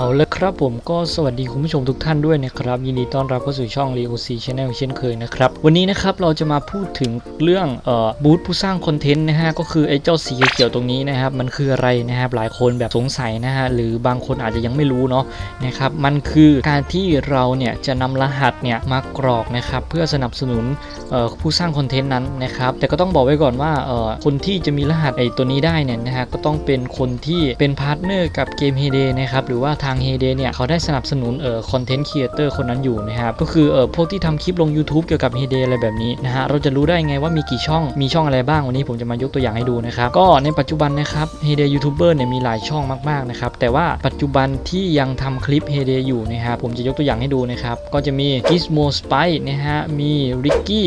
เอาละครับผมก็สวัสดีคุณผู้ชมทุกท่านด้วยนะครับ ยินดีต้อนรับเข้าสู่ช่อง Leo C Channel เช่นเคยนะครับ วันนี้นะครับเราจะมาพูดถึงเรื่องเอ่อบูธผู้สร้างคอนเทนต์นะฮะก็คือไอ้เจ้าสีเขียวตรงนี้นะครับ มันคืออะไรนะครับหลายคนแบบสงสัยนะฮะหรือบางคนอาจจะยังไม่รู้เนาะนะครับมันคือการที่เราเนี่ยจะนำรหัสเนี่ยมากรอกนะครับเพื่อสนับสนุนเอ่อผู้สร้างคอนเทนต์นั้นนะครับแต่ก็ต้องบอกไว้ก่อนว่าเอ่อคนที่จะมีรหัสไอ้ตัวนี้ได้เนี่ยนะฮะก็ต้องเป็นคนที่เป็นพาร์ทเนอร์กับเกม h ฮเดนะครับหรือว่าทาง h ฮเดเนี่ยเขาได้สนับสนุนเอ่อคอนเทนต์ครีเอเตอร์คนนั้นอยู่นะครับก็คือเอ่อพวกที่ทำคลิปลง YouTube เกี่ยวกับ h ฮเดอะไรแบบนี้นะฮะเราจะรู้ได้ไงว่ามีกี่ช่องมีช่องอะไรบ้างวันนี้ผมจะมายกตัวอย่างให้ดูนะครับก็ในปัจจุบันนะครับ h ฮเดยูทูบเบอร์เนี่ยมีหลายช่องมากๆนะครับแต่ว่าปัจจุบันที่ยังทำคลิป h ฮเดอยู่นะครับผมจะยกตัวอย่างให้ดูนะครับก็จะมี Gizmo Spy นะฮะมี Ricky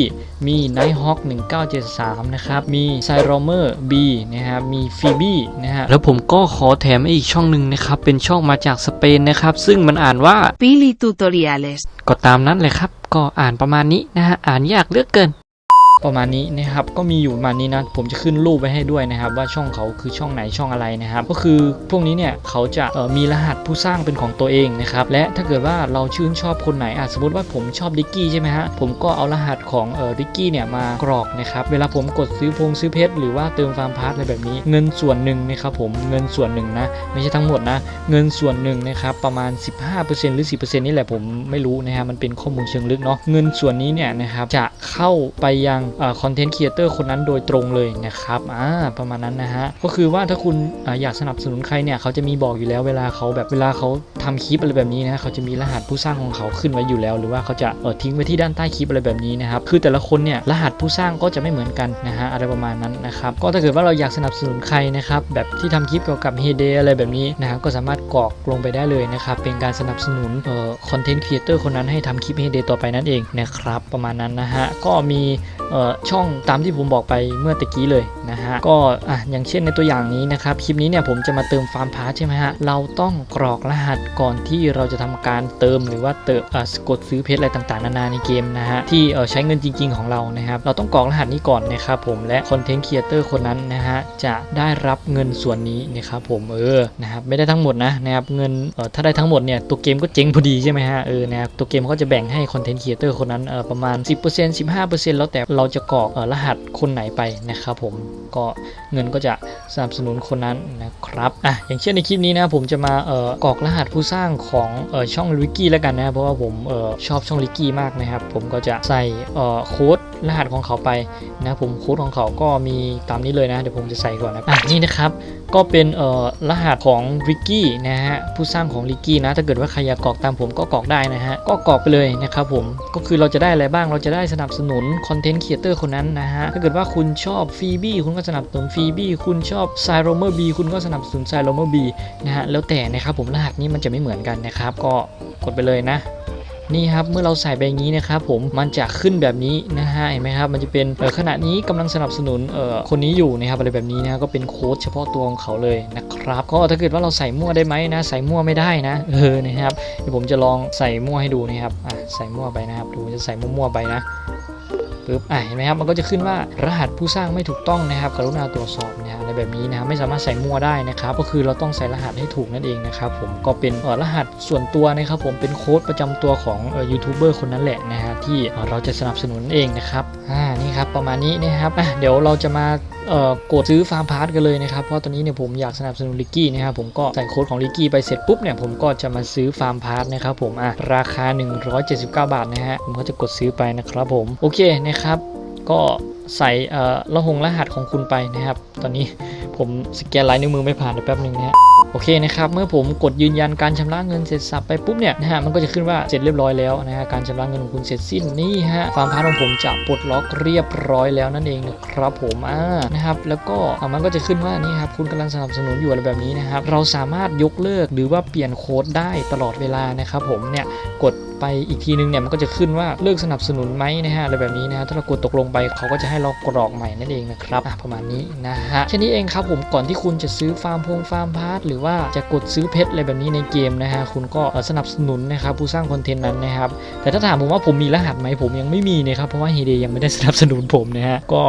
มี Nighthawk 1973นะครับมี c y r o m e r B นะครับมี Phoebe นะฮะแล้วผมก็ขอแถมอีกช่องหนึ่งนะครับเป็นช่องมาจากสเปนนะครับ ซึ่งมันอ่านว่า Pili Tutoriales. ก็ตามนั้นเลยครับ ก็อ่านประมาณนี้นะฮะ อ่านยากเหลือกเกิน ประมาณนี้นะครับก็มีอยู่ประมาณนี้นะผมจะขึ้นรูปไว้ให้ด้วยนะครับ ว่าช่องเขาคือช่องไหนช่องอะไรนะครับ ก็คือพวกนี้เนี่ยเขาจะมีรหัสผู้สร้างเป็นของตัวเองนะครับและถ้าเกิดว่าเราชื่นชอบคนไหนอะสมมติว่าผมชอบริกกี้ใช่ไหมฮะผมก็เอารหัสของเออดิกกี้เนี่ยมากรอกนะครับเวลาผมกดซื้อพงซื้อเพชรหรือว่าเติมฟาร์มพาร์ทอะไรแบบนี้ เงินส่วนหนึ่งนะครับผมเงินส่วนหนึ่งนะไม่ใช่ทั้งหมดนะเงินส่วนหนึ่งนะครับประมาณ 15%หรือ 10%นี่แหละผมไม่รู้นะฮะมันเป็นข้อมูลเชิงลึกเนาะเงินส่วนนี้เนี่ยนะครับจะเข้าไปยังคอนเทนต์ครีเอเตอร์คนนั้นโดยตรงเลยนะครับอ่าประมาณนั้นนะฮะก็คือว่าถ้าคุณออยากสนับสนุนใครเนี่ยเขาจะมีบอกอยู่แล้วเวลาเขาแบบเวลาเขาทำคลิปอะไรแบบนี้นะเขาจะมีรหัสผู้สร้างของเขาขึ้นไว้อยู่แล้ว หรือว่าเขาจะเออทิ้งไว้ที่ด้านใต้คลิปอะไรแบบนี้นะครับคือแต่ละคนเนี่ยรหัสผู้สร้างก็จะไม่เหมือนกันนะฮะอะไรประมาณนั้นนะครับก็ถ้าเกิดว่าเราอยากสนับสนุนใครนะครับแบบที่ทำคลิปเกี่ยวกับเฮเดอะไรแบบนี้นะครับก็สามารถกรอกลงไปได้เลยนะครับเป็นการสนับสนุนเอ่อคอนเทนต์ครีเอเตอร์คนนั้นให้ทำคลิปเฮเดต่อไปนั่นเองนะครับประมาณนั้นนะฮะก็มีเอ่อช่องตามที่ผมบอกไปเมื่อตะกี้เลยนะฮะก็อะอย่างเช่นในตัวอย่างนี้นะครับคลิปนี้เนี่ยผมจะมาเติมฟาร์มพาร์ทใช่ไหมฮะเราต้องกรอกรหัสก่อนที่เราจะทำการเติมหรือว่าเติมอะกดซื้อเพชรอะไรต่างๆ นานาในเกมนะฮะที่เออใช้เงินจริง ๆ ของเรานะครับเราต้องกรอกรหัสนี้ก่อนนะครับผมและคอนเทนต์ครีเอเตอร์คนนั้นนะฮะจะได้รับเงินส่วนนี้นะครับผมเออนะครับไม่ได้ทั้งหมดนะนะครับเงินเออถ้าได้ทั้งหมดเนี่ยตัวเกมก็เจ๊งพอดีใช่ไหมฮะเออนะครับตัวเกมเขาจะแบ่งให้คอนเทนต์ครีเอเตอร์คนนั้นเออประมาณ 10% 15%แล้วแต่เราจะกรอกเอ่อรหัสคนไหนไปนะครับผมก็เงินก็จะสนับสนุนคนนั้นนะครับอะอย่างเช่นในคลิปนี้นะผมจะมาเอ่อกรอกรหัสผู้สร้างของเอ่อช่องลิกกี้แล้วกันนะเพราะว่าผมเอ่อชอบช่องลิกกี้มากนะครับ ผมก็จะใส่เอ่อโค้ดรหัสของเขาไปนะผมโค้ดของเขาก็มีตามนี้เลยนะเดี๋ยวผมจะใส่ก่อนนะอะนี่นะครับก็เป็นเอ่อรหัสของริกกี้นะฮะผู้สร้างของริกกี้นะถ้าเกิดว่าใครอยากกรอกตามผมก็กรอกได้นะฮะก็กรอกไปเลยนะครับผมก็คือเราจะได้อะไรบ้างเราจะได้สนับสนุนคอนเทนต์ครีเอเตอร์คนนั้นนะฮะ ถ้าเกิดว่าคุณชอบฟีบี้คุณก็สนับสนุนฟีบี้คุณชอบไซโรเมอร์บีคุณก็สนับสนุนไซโรเมอร์บีนะฮะ แล้วแต่นะครับผมรหัสนี้มันจะไม่เหมือนกันนะครับ ก็กดไปเลยนะนี่ครับเมื่อเราใส่ไปอย่างนี้นะครับผมมันจะขึ้นแบบนี้นะฮะเห็นไหมครับมันจะเป็นเออขณะนี้กำลังสนับสนุนเอ่อคนนี้อยู่นะครับอะไรแบบนี้นะก็เป็นโค้ดเฉพาะตัวของเขาเลยนะครับก็ถ้าเกิดว่าเราใส่มั่วได้ไหมนะ ใส่มั่วไม่ได้นะเออนะครับเดี๋ยวผมจะลองใส่มั่วให้ดูนะครับอะใส่มั่วไปนะครับดูจะใส่มั่วๆไปนะ ปึ๊บอะเห็นไหมครับมันก็จะขึ้นว่ารหัสผู้สร้างไม่ถูกต้องนะครับ กรุณาตรวจสอบนะฮะอะไรแบบนี้นะครับไม่สามารถใส่มั่วได้นะครับ ก็คือเราต้องใส่รหัสให้ถูกนั่นเองนะครับผมก็เป็นรหัสส่วนตัวนะครับผมเป็นโค้ดประจำตัวของยูทูบเบอร์คนนั้นแหละนะฮะที่เอ่อเราจะสนับสนุนเองนะครับอ่านี่ครับประมาณนี้นะครับอะเดี๋ยวเราจะมาเอ่อกดซื้อฟาร์มพาร์ทกันเลยนะครับเพราะตอนนี้เนี่ยผมอยากสนับสนุนลิกกี้นะครับผมก็ใส่โค้ดของลิกกี้ไปเสร็จปุ๊บเนี่ยผมก็จะมาซื้อฟาร์มพาร์ทนะครับผมอะราคา 179 บาทนะฮะผมก็จะกดซื้อไปนะครับผมโอเคนะครับ ก็ใส่ระหงรหัสของคุณไปนะครับ ตอนนี้ผมสแกนลายนิ้วมือไม่ผ่านแป๊บหนึงนะฮะ โอเคนะครับเมื่อผมกดยืนยันการชำระเงินเสร็จสับไปปุ๊บเนี่ยนะฮะมันก็จะขึ้นว่าเสร็จเรียบร้อยแล้วนะฮะการชำระเงินของคุณเสร็จสิ้นนี่ฮะฟาร์มพาร์ทของผมจะปลดล็อกเรียบร้อยแล้วนั่นเองนะครับผมอ่านะครับแล้วก็มันก็จะขึ้นว่านี่ครับคุณกำลังสนับสนุนอยู่อะไรแบบนี้นะครับเราสามารถยกเลิกหรือว่าเปลี่ยนโค้ดได้ตลอดเวลานะครับผมเนี่ยกดไปอีกทีนึงเนี่ยมันก็จะขึ้นว่าเลิกสนับสนุนไหมนะฮะอะไรแบบนี้นะฮะถ้าเรากดตกลงไปเขาก็จะให้เรากรอกใหม่นั่นเองนะครับอะประมาณนี้นะฮะแค่นี้เองครับผมก่อนที่คุณจะซื้อฟาร์มพงฟาร์มพาร์ทหรือว่าจะกดซื้อเพชรอะไรแบบนี้ในเกมนะฮะคุณก็สนับสนุนนะครับผู้สร้างคอนเทนต์นั้นนะครับแต่ถ้าถามผมว่าผมมีรหัสไหมผมยังไม่มีนะครับเพราะว่าเฮเดยังไม่ได้สนับสนุนผมนะฮะก็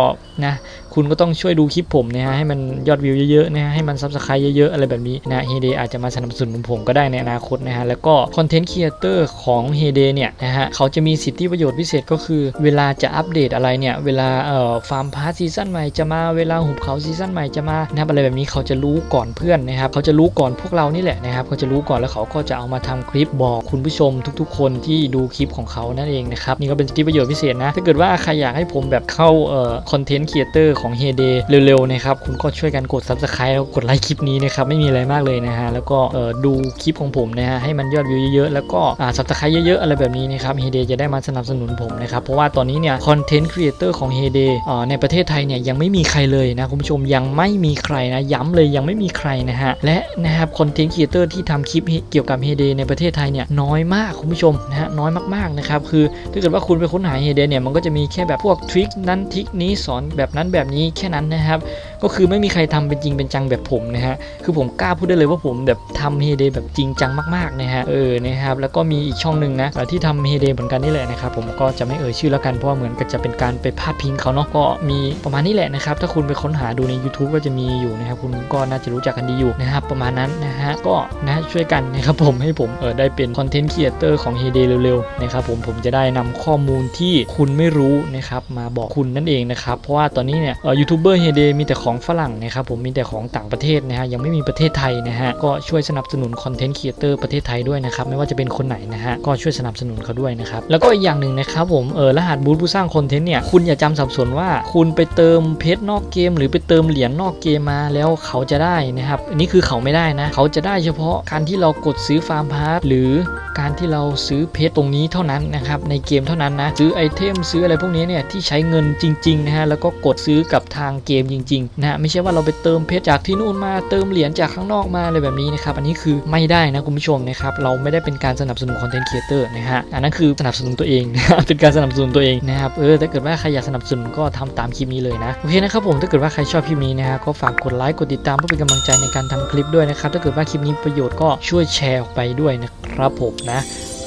นะ คุณก็ต้องช่วยดูคลิปผมนะฮะให้มันยอดวิวเยอะๆนะฮะให้มันซับสไครต์เยอะๆอะไรแบบนี้นะเฮเดอาจจะมาสนับสนุนผมก็ได้ในอนาคตนะฮะแล้วก็คอนเทนต์ครีเอเตอร์ของเฮเดเนี่ยนะฮะเขาจะมีสิทธิประโยชน์พิเศษก็คือ เวลาจะอัปเดตอะไรเนี่ยเวลาเอ่อฟาร์มพาร์ทซีซั่นใหม่จะมาเวลาหุบเขาซีซั่นใหม่จะมานะครับอะไรแบบนี้เขาจะรู้ก่อนเพื่อนนะครับเขาจะรู้ก่อนพวกเรานี่แหละนะครับเขาจะรู้ก่อนแล้วเขาก็จะเอามาทำคลิปบอกคุณผู้ชมทุกๆ คนที่ดูคลิปของเขานั่นเองนะครับนี่ก็เป็นสิทธิประโยชน์พิเศษนะถ้าเกิดว่าใครอยากให้ผมแบบเข้าเอ่อคอนเทนต์ครีเอเตอร์ของเฮเดเร็วๆนะครับคุณก็ช่วยกันกด subscribe แล้วกดไลค์คลิปนี้นะครับไม่มีอะไรมากเลยนะฮะแล้วก็ดูคลิปของผมนะฮะให้มันยอดวิวเยอะๆแล้วก็อ่า subscribe เยอะๆอะไรแบบนี้นะครับเฮเดจะได้มาสนับสนุนผมนะครับเพราะว่าตอนนี้เนี่ยคอนเทนต์ครีเอเตอร์ของเฮเดในประเทศไทยเนี่ยยังไม่มีใครเลยนะคุณผู้ชมยังไม่มีใครนะย้ำเลยยังไม่มีใครนะฮะและนะครับคอนเทนต์ครีเอเตอร์ที่ทำคลิปเกี่ยวกับเฮเดในประเทศไทยเนี่ยน้อยมากคุณผู้ชมนะฮะน้อยมากๆนะครับคือถ้าเกิดว่าคุณไปค้นหาเฮเดเนี่ยมันก็จะมีแค่แบบพวกทริคนั้นทริคนี้สอนแบบนั้นแบบนี้แค่นั้นนะครับ ก็คือไม่มีใครทำเป็นจริงเป็นจังแบบผมนะฮะคือผมกล้าพูดได้เลยว่าผมแบบทำเฮเดแบบจริงจังมากๆนะฮะเออนะครับแล้วก็มีอีกช่องหนึ่งนะที่ทำเฮเดเหมือนกันนี่แหละนะครับผมก็จะไม่เอ่ยชื่อแล้วกันเพราะเหมือนกับจะเป็นการไปพาดพิงเขาเนาะก็มีประมาณนี้แหละนะครับถ้าคุณไปค้นหาดูใน YouTube ก็จะมีอยู่นะครับคุณก็น่าจะรู้จักกันดีอยู่นะครับประมาณนั้นนะฮะก็นะช่วยกันนะครับผมให้ผมเออได้เป็นคอนเทนต์ครีเอเตอร์ของเฮเดเร็วๆนะครับผมผมจะได้นำข้อมูลที่คุณไม่รู้นะครับมาบอกคุณนั่นเองนะครับเพราะว่าตอนนี้เนี่ยยูทูบเบอร์เฮเดมีแต่ของฝรั่งนะครับผมมีแต่ของต่างประเทศนะฮะยังไม่มีประเทศไทยนะฮะก็ช่วยสนับสนุนคอนเทนต์ครีเอเตอร์ประเทศไทยด้วยนะครับไม่ว่าจะเป็นคนไหนนะฮะก็ช่วยสนับสนุนเขาด้วยนะครับแล้วก็อีกอย่างหนึ่งนะครับผมเออรหัสบูธผู้สร้างคอนเทนต์เนี่ยคุณอย่าจำสับสนว่าคุณไปเติมเพชรนอกเกม หรือไปเติมเหรียญนอกเกมมาแล้วเขาจะได้นะครับอันนี้คือเขาไม่ได้นะ เขาจะได้เฉพาะการที่เรากดซื้อฟาร์มพาร์ทหรือ การที่เราซื้อเพชรตรงนี้เท่านั้นนะครับในเกมเท่านั้นนะซื้อไอเทมซื้ออะไรพวกนี้เนี่ยที่ใช้เงินจริงๆนะฮะแล้วก็กดซื้อกับทางเกมจริงๆนะฮะไม่ใช่ว่าเราไปเติมเพชรจากที่นู่นมาเติมเหรียญจากข้างนอกมาอะไรแบบนี้นะครับอันนี้คือไม่ได้นะคุณผู้ชมนะครับเราไม่ได้เป็นการสนับสนุนคอนเทนต์ครีเอเตอร์นะฮะอันนั้นคือสนับสนุนตัวเองนะเป็นการสนับสนุนตัวเองนะครับเออถ้าเกิดว่าใครอยากสนับสนุนก็ทำตามคลิปนี้เลยนะโอเคนะครับผมถ้าเกิดว่าใครชอบคลิปนี้นะฮะก็ฝากกดไลค์กดติดตามเพื่อเป็นกำลังใจในการทำคลิปด้วยนะครับถ้าเกิดว่าคลิปนี้ประโยชน์ก็ช่วยแชร์ออกไปด้วยนะครับผมนะ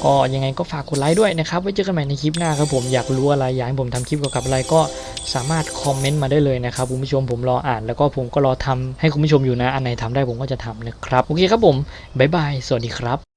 ก็ยังไงก็ฝากกดไลค์ด้วยนะครับ ไว้เจอกันใหม่ในคลิปหน้าครับผม อยากรู้อะไรอยากให้ผมทำคลิปเกี่ยวกับอะไรก็สามารถคอมเมนต์มาได้เลยนะครับคุณผู้ชมผมรออ่าน แล้วก็ผมก็รอทำให้คุณผู้ชมอยู่นะ อันไหนทำได้ผมก็จะทำนะครับ โอเคครับผม บ๊ายบาย สวัสดีครับ